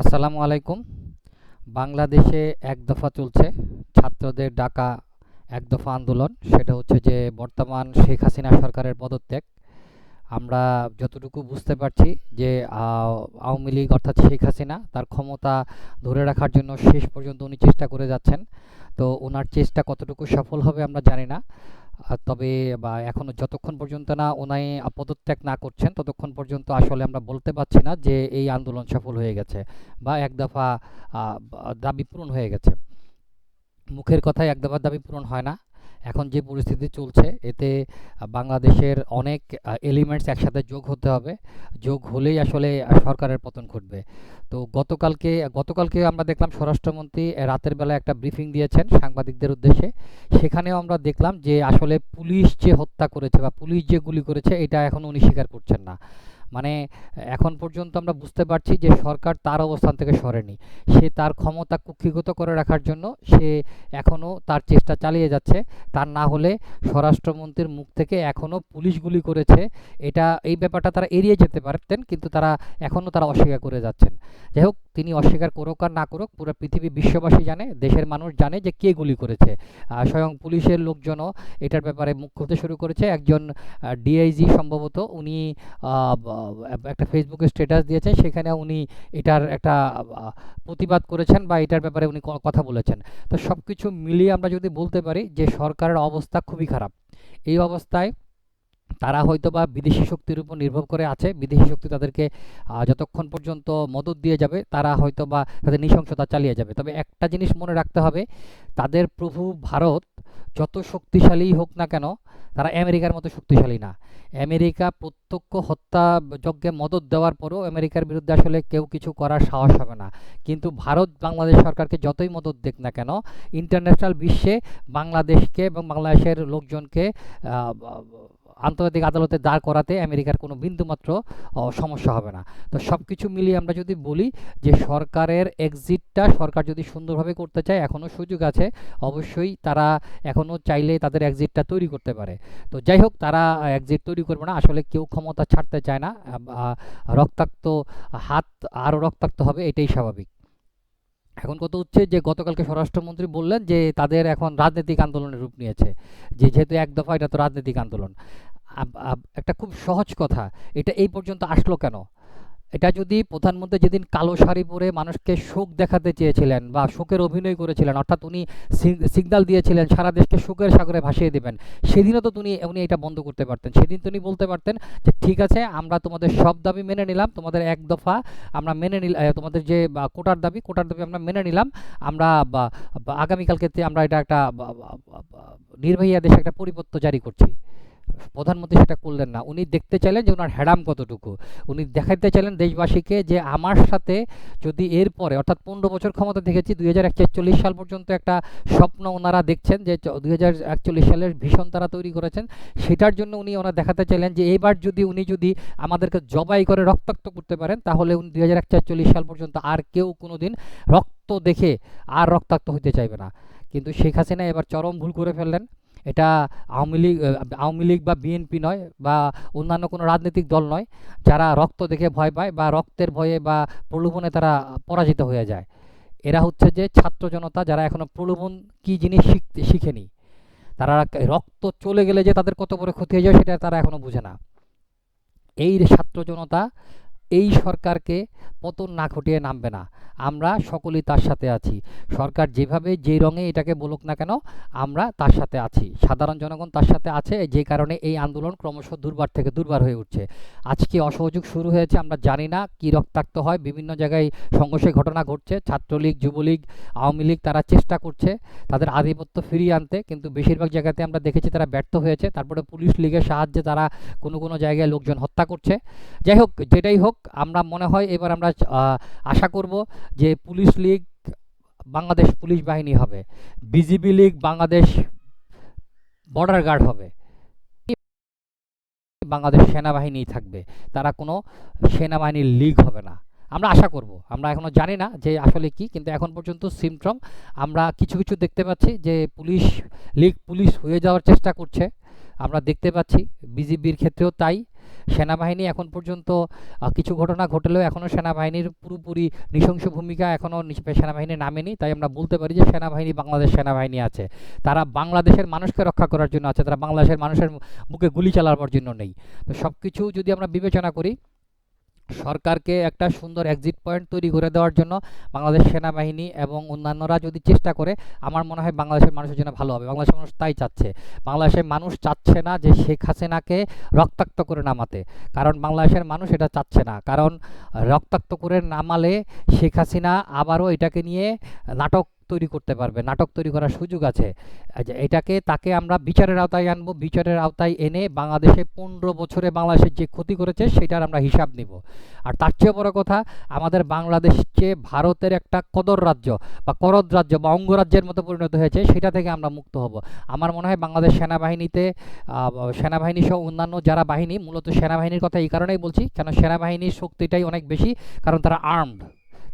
আসসালামু আলাইকুম। বাংলাদেশে এক দফা চলছে ছাত্রদের ডাকা এক দফা আন্দোলন। সেটা হচ্ছে যে বর্তমান শেখ হাসিনা সরকারের পদত্যাগ। আমরা যতটুকু বুঝতে পারছি যে আওয়ামী লীগ অর্থাৎ শেখ হাসিনা তার ক্ষমতা ধরে রাখার জন্য শেষ পর্যন্ত উনি চেষ্টা করে যাচ্ছেন। তো ওনার চেষ্টা কতটুকু সফল হবে আমরা জানি না। তবে, বা এখনও যতক্ষণ পর্যন্ত না ওনাই পদত্যাগ না করছেন, ততক্ষণ পর্যন্ত আসলে আমরা বলতে পারছি না যে এই আন্দোলন সফল হয়ে গেছে বা এক দফা দাবি পূরণ হয়ে গেছে। মুখের কথায় এক দফা দাবি পূরণ হয় না। এখন যে পরিস্থিতি চলছে, এতে বাংলাদেশের অনেক এলিমেন্টস একসাথে যোগ হতে হবে। যোগ হলেই আসলে সরকারের পতন ঘটবে। তো গতকালকে গতকালকে আমরা দেখলাম স্বরাষ্ট্রমন্ত্রী রাতের বেলা একটা ব্রিফিং দিয়েছেন সাংবাদিকদের উদ্দেশ্যে। সেখানেও আমরা দেখলাম যে আসলে পুলিশ যে হত্যা করেছে বা পুলিশ যে গুলি করেছে, এটা এখন উনি স্বীকার করছেন না। মানে এখন পর্যন্ত আমরা বুঝতে পারছি যে সরকার তার অবস্থান থেকে সরেনি। সে তার ক্ষমতা কুক্ষিগত করে রাখার জন্য সে এখনও তার চেষ্টা চালিয়ে যাচ্ছে। তার না হলে স্বরাষ্ট্রমন্ত্রীর মুখ থেকে এখনও পুলিশ গুলি করেছে। এটা, এই ব্যাপারটা তারা এড়িয়ে যেতে পারতেন, কিন্তু তারা এখনও তারা অস্বীকার করে যাচ্ছেন। যাই হোক তিনি অস্বীকার করুক আর না করুক, পুরো পৃথিবী বিশ্ববাসী জানে, দেশের মানুষ জানে যে কে গুলি করেছে। স্বয়ং পুলিশের লোকজনও এটার ব্যাপারে মুখ খুলতে শুরু করেছে। একজন ডিআইজি সম্ভবত উনি একটা ফেসবুকে স্ট্যাটাস দিয়েছেন, সেখানে উনি এটার একটা প্রতিবাদ করেছেন বা এটার ব্যাপারে উনি কথা বলেছেন। তো সব কিছু মিলিয়ে আমরা যদি বলতে পারি যে সরকারের অবস্থা খুবই খারাপ। এই অবস্থায় তারা হয়তো বা বিদেশি শক্তির উপর নির্ভর করে আছে। বিদেশি শক্তি তাদেরকে যতক্ষণ পর্যন্ত মদত দিয়ে যাবে, তারা হয়তো বা তাদের নৃশংসতা চালিয়ে যাবে। তবে একটা জিনিস মনে রাখতে হবে, তাদের প্রভু ভারত যত শক্তিশালী হোক না কেন, তারা আমেরিকার মতো শক্তিশালী না। আমেরিকা প্রত্যক্ষ হত্যা যজ্ঞে মদত দেওয়ার পরেও আমেরিকার বিরুদ্ধে আসলে কেউ কিছু করার সাহস হবে না। কিন্তু ভারত বাংলাদেশ সরকারকে যতই মদত দেখ না কেন ইন্টারন্যাশনাল বিশ্বে বাংলাদেশকে এবং বাংলাদেশের লোকজনকে আন্তর্জাতিক আদালতে দাঁড় করাতে আমেরিকার কোনো বিন্দুমাত্র সমস্যা হবে না। তো সব কিছু মিলিয়ে আমরা যদি বলি যে সরকারের এক্সিটটা সরকার যদি সুন্দরভাবে করতে চায় এখনও সুযোগ আছে, অবশ্যই তারা এখনও চাইলে তাদের এক্সিটটা তৈরি করতে পারে। তো যাই হোক, তারা এক্সিট তৈরি করবে না, আসলে কেউ ক্ষমতা ছাড়তে চায় না রক্তাক্ত হাত আরও রক্তাক্ত হবে, এটাই স্বাভাবিক। এখন কথা হচ্ছে যে গতকালকে স্বরাষ্ট্রমন্ত্রী বললেন যে তাদের এখন রাজনৈতিক আন্দোলনের রূপ নিয়েছে। যে যেহেতু এক দফা, এটা তো রাজনৈতিক আন্দোলন। একটা খুব সহজ কথা, এটা এই পর্যন্ত আসলো কেন? এটা যদি প্রধানমন্ত্রী যেদিন কালো শাড়ি পরে মানুষকে শোক দেখাতে চেয়েছিলেন বা শোকের অভিনয় করেছিলেন, অর্থাৎ উনি সিগনাল দিয়েছিলেন সারা দেশকে শোকের সাগরে ভাসিয়ে দেবেন, সেদিনও তো উনি উনি এটা বন্ধ করতে পারতেন। সেদিন তো উনি বলতে পারতেন যে, ঠিক আছে, আমরা তোমাদের সব দাবি মেনে নিলাম, তোমাদের এক দফা আমরা মেনে নিলাম তোমাদের যে কোটার দাবি কোটার দাবি আমরা মেনে নিলাম, আমরা আগামীকালকে আমরা এটা একটা নির্বাহী আদেশে একটা পরিপত্র জারি করছি। প্রধানমন্ত্রী সেটা করলেন না। উনি দেখতে চাইলেন যে ওনার হ্যাডাম কতটুকু। উনি দেখাতে চাইলেন দেশবাসীকে যে আমার সাথে যদি এরপরে অর্থাৎ পনেরো বছর ক্ষমতা দেখেছি, দুই হাজার একচল্লিশ সাল পর্যন্ত একটা স্বপ্ন ওনারা দেখছেন যে দুই হাজার একচল্লিশ সালের ভীষণ তারা তৈরি করেছেন। সেটার জন্য উনি ওনারা দেখাতে চাইলেন যে এবার যদি উনি যদি আমাদেরকে জবাই করে রক্তাক্ত করতে পারেন, তাহলে উনি দুই হাজার একচল্লিশ সাল পর্যন্ত আর কেউ কোনোদিন রক্ত দেখে আর রক্তাক্ত হতে চাইবে না। কিন্তু শেখ হাসিনা এবার চরম ভুল করে ফেললেন। এটা আওয়ামী লীগ আওয়ামী লীগ বা বিএনপি নয় বা অন্যান্য কোনো রাজনৈতিক দল নয়, যারা রক্ত দেখে ভয় পায় বা রক্তের ভয়ে বা প্রলোভনে তারা পরাজিত হয়ে যায়। এরা হচ্ছে যে ছাত্র জনতা যারা এখনও প্রলোভন কি জিনিস শিখতে, শিখেনি। তারা রক্ত চলে গেলে যে তাদের কত বড় ক্ষতি হয়ে যায় সেটা তারা এখনও বুঝে না। এই ছাত্র জনতা এই সরকারকে পতন না ঘটিয়ে নামবে না। আমরা সকলেই তার সাথে আছি। সরকার যেভাবে যে রঙে এটাকে বলুক না কেন, আমরা তার সাথে আছি। সাধারণ জনগণ তার সাথে আছে, যে কারণে এই আন্দোলন ক্রমশ দুর্বার থেকে দুর্বার হয়ে উঠছে। আজকে অসহযোগ শুরু হয়েছে, আমরা জানি না কী রক্তাক্ত হয়। বিভিন্ন জায়গায় সংঘর্ষের ঘটনা ঘটছে, ছাত্রলীগ, যুবলীগ, আওয়ামী লীগ তারা চেষ্টা করছে তাদের আধিপত্য ফিরিয়ে আনতে, কিন্তু বেশিরভাগ জায়গাতে আমরা দেখেছি তারা ব্যর্থ হয়েছে। তারপরে পুলিশ লীগের সাহায্যে তারা কোনো কোনো জায়গায় লোকজন হত্যা করছে। যাই হোক, যেটাই হোক আমরা মনে হয় এবার আমরা আশা করব যে পুলিশ লীগ বাংলাদেশ পুলিশ বাহিনী হবে। বিজিবি লীগ বাংলাদেশ বর্ডার গার্ড হবে। বাংলাদেশ সেনাবাহিনী থাকবে। তারা কোনো সেনাবাহিনীর লীগ হবে না। আমরা আশা করব। আমরা এখনও জানি না যে আসলে কি, কিন্তু এখন পর্যন্ত সিমট্রম। আমরা কিছু কিছু দেখতে পাচ্ছি যে পুলিশ লীগ পুলিশ হয়ে যাওয়ার চেষ্টা করছে। আমরা দেখতে পাচ্ছি। বিজিবির ক্ষেত্রেও তাই। সেনাবাহিনী এখন পর্যন্ত কিছু ঘটনা ঘটলেও এখনও সেনাবাহিনীর পুরোপুরি নৃশংস ভূমিকা এখনও সেনাবাহিনী নামেনি। তাই আমরা বলতে পারি যে সেনাবাহিনী বাংলাদেশ সেনাবাহিনী আছে। তারা বাংলাদেশের মানুষকে রক্ষা করার জন্য আছে। তারা বাংলাদেশের মানুষের মুখে গুলি চালাবার জন্য নেই। তো সব কিছু যদি আমরা বিবেচনা করি সরকারকে একটা সুন্দর এক্সিট পয়েন্ট তৈরি করে দেওয়ার জন্য বাংলাদেশ সেনাবাহিনী এবং অন্যান্যরা যদি চেষ্টা করে, আমার মনে হয় বাংলাদেশের মানুষের জন্য ভালো হবে। বাংলাদেশের মানুষ তাই চাচ্ছে। বাংলাদেশের মানুষ চাচ্ছে না যে শেখ হাসিনাকে রক্তাক্ত করে নামাতে। কারণ বাংলাদেশের মানুষ এটা চাচ্ছে না। কারণ রক্তাক্ত করে নামালে শেখ হাসিনা আবারও এটাকে নিয়ে নাটক তৈরি করতে পারবে, নাটক তৈরি করার সুযোগ আছে। এটাকে, তাকে আমরা বিচারের আওতায় আনব, বিচারের আওতায় এনে বাংলাদেশে পনেরো বছরে বাংলাদেশের যে ক্ষতি করেছে, সেটার আমরা হিসাব নিব। আর তার চেয়ে বড় কথা, আমাদের বাংলাদেশ যে ভারতের একটা কদর রাজ্য, বা করদ রাজ্য, বা অঙ্গরাজ্যের মতো পরিণত হয়েছে, সেটা থেকে আমরা মুক্ত হব। আমার মনে হয় বাংলাদেশ সেনাবাহিনীতে সেনাবাহিনী সহ অন্যান্য যারা বাহিনী, মূলত সেনাবাহিনীর কথা এই কারণেই বলছি, কেন সেনাবাহিনীর শক্তিটাই অনেক বেশি, কারণ তারা আর্মড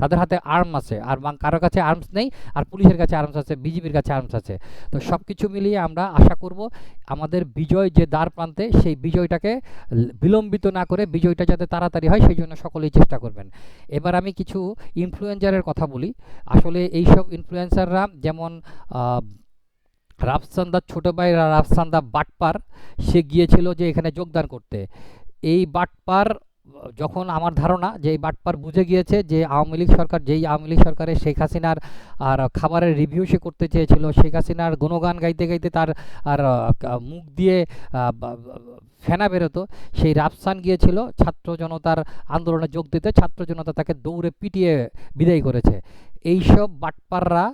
তাদের হাতে আর্ম আছে। আর কারোর কাছে আর্মস নেই, আর পুলিশের কাছে আর্মস আছে, বিজিবির কাছে আর্মস আছে। তো সব কিছু মিলিয়ে আমরা আশা করব, আমাদের বিজয় যে দ্বার প্রান্তে, সেই বিজয়টাকে বিলম্বিত না করে বিজয়টা যাতে তাড়াতাড়ি হয়, সেই জন্য সকলেই চেষ্টা করবেন। এবার আমি কিছু ইনফ্লুয়েঞ্জারের কথা বলি। আসলে এইসব ইনফ্লুয়েন্সাররা যেমন রাফসান্দার ছোটো ভাই রাফসান্দা বাটপার, সে গিয়েছিল যে এখানে যোগদান করতে। এই বাটপার যখন আমার ধারণা যে বাটপার বুঝে গিয়েছে যে আওয়ামী লীগ সরকার, যেই আওয়ামী লীগ সরকারের শেখ হাসিনার আর খাবারের রিভিউ সে করতে চেয়েছিল, শেখ হাসিনার গুণগান গাইতে গাইতে তার আর মুখ দিয়ে ফেনা বেরোতো, সেই রাফসান গিয়েছিল, ছাত্র জনতার আন্দোলনে যোগ দিতে, ছাত্র জনতা তাকে দৌড়ে পিটিয়ে বিদায় করেছে। এইসব বাটপাররা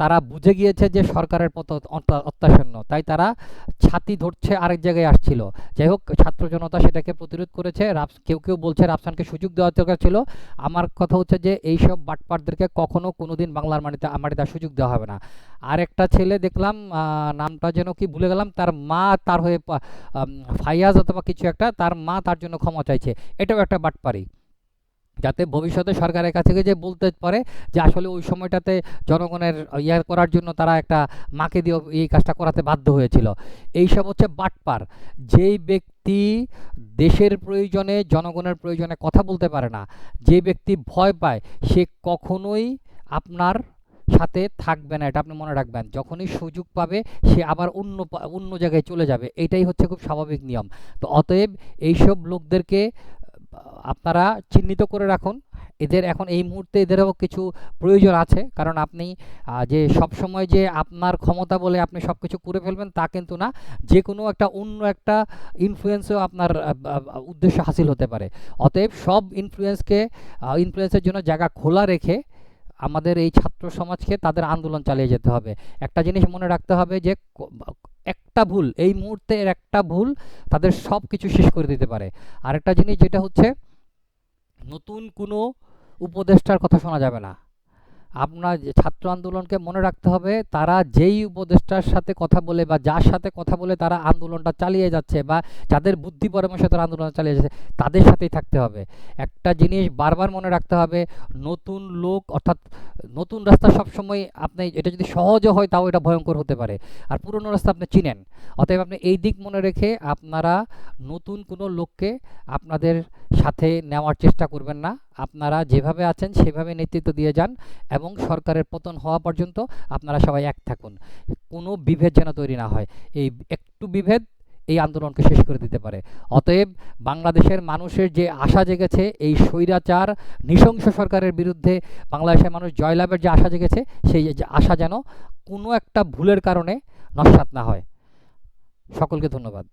তারা বুঝে গিয়েছে যে সরকারের পথ অত্যা- অত্যাসন্ন তাই তারা ছাতি ধরছে আরেক জায়গায় আসছিল। যাই হোক, ছাত্র জনতা সেটাকে প্রতিরোধ করেছে। রাফ কেউ কেউ বলছে রাফসানকে সুযোগ দেওয়ার দরকার ছিল। আমার কথা হচ্ছে যে এইসব বাটপারদেরকে কখনো কোনোদিন বাংলার মাটিতে মাটিতে সুযোগ দেওয়া হবে না। আর একটা ছেলে দেখলাম নামটা যেন কি ভুলে গেলাম, তার মা তার হয়ে ফাইয়াজ অথবা কিছু একটা, তার মা তার জন্য ক্ষমা চাইছে। এটাও একটা বাটপারি। যাতে ভবিষ্যতে সরকারের কাছে যে বলতে পারে যে আসলে ওই সময়টাতে জনগণের ইয়ে করার জন্য তারা একটা মাকে দিয়ে এই কাজটা করাতে বাধ্য হয়েছিল। এইসব হচ্ছে বাটপার। যেই ব্যক্তি দেশের প্রয়োজনে, জনগণের প্রয়োজনে কথা বলতে পারে না, যে ব্যক্তি ভয় পায়, সে কখনোই আপনার সাথে থাকবে না, এটা আপনি মনে রাখবেন। যখনই সুযোগ পাবে, সে আবার অন্য অন্য জায়গায় চলে যাবে। এটাই হচ্ছে খুব স্বাভাবিক নিয়ম। তো অতএব এইসব লোকদেরকে আপনারা চিহ্নিত করে রাখুন। এদের এখন এই মুহূর্তে এদেরও কিছু প্রয়োজন আছে। কারণ আপনি যে সব সময় যে আপনার ক্ষমতা বলে আপনি সব কিছু করে ফেলবেন তা কিন্তু না। যে কোনো একটা অন্য একটা ইনফ্লুয়েন্সও আপনার উদ্দেশ্য হাসিল হতে পারে। অতএব সব ইনফ্লুয়েন্সকে ইনফ্লুয়েন্সের জন্য জায়গা খোলা রেখে আমাদের এই ছাত্র সমাজকে তাদের আন্দোলন চালিয়ে যেতে হবে। একটা জিনিস মনে রাখতে হবে যে একটা ভুল, এই মুহূর্তের একটা ভুল তাদের সব কিছু শেষ করে দিতে পারে। আরেকটা জিনিস যেটা হচ্ছে, নতুন কোনো উপদেষ্টার কথা শোনা যাবে না। আপনার ছাত্র আন্দোলনকে মনে রাখতে হবে, তারা যেই উপদেষ্টার সাথে কথা বলে বা যার সাথে কথা বলে তারা আন্দোলনটা চালিয়ে যাচ্ছে বা যাদের বুদ্ধি পরামর্শে তারা আন্দোলন চালিয়ে যাচ্ছে, তাদের সাথেই থাকতে হবে। একটা জিনিস বারবার মনে রাখতে হবে, নতুন লোক অর্থাৎ নতুন রাস্তা সবসময় আপনি, এটা যদি সহজও হয় তাও এটা ভয়ঙ্কর হতে পারে। আর পুরনো রাস্তা আপনি চিনেন, অতএব আপনি এই দিক মনে রেখে আপনারা নতুন কোনো লোককে আপনাদের সাথে নেওয়ার চেষ্টা করবেন না। আপনারা যেভাবে আছেন সেভাবে নেতৃত্ব দিয়ে যান এবং সরকারের পতন হওয়া পর্যন্ত আপনারা সবাই এক থাকুন। কোনো বিভেদ যেন তৈরি না হয়। এই একটু বিভেদ এই আন্দোলনকে শেষ করে দিতে পারে। অতএব বাংলাদেশের মানুষের যে আশা জেগেছে, এই স্বৈরাচার, নৃশংস সরকারের বিরুদ্ধে বাংলাদেশের মানুষ জয়লাভের যে আশা জেগেছে, সেই আশা যেন কোনো একটা ভুলের কারণে নস্যাৎ না হয়। সকলকে ধন্যবাদ।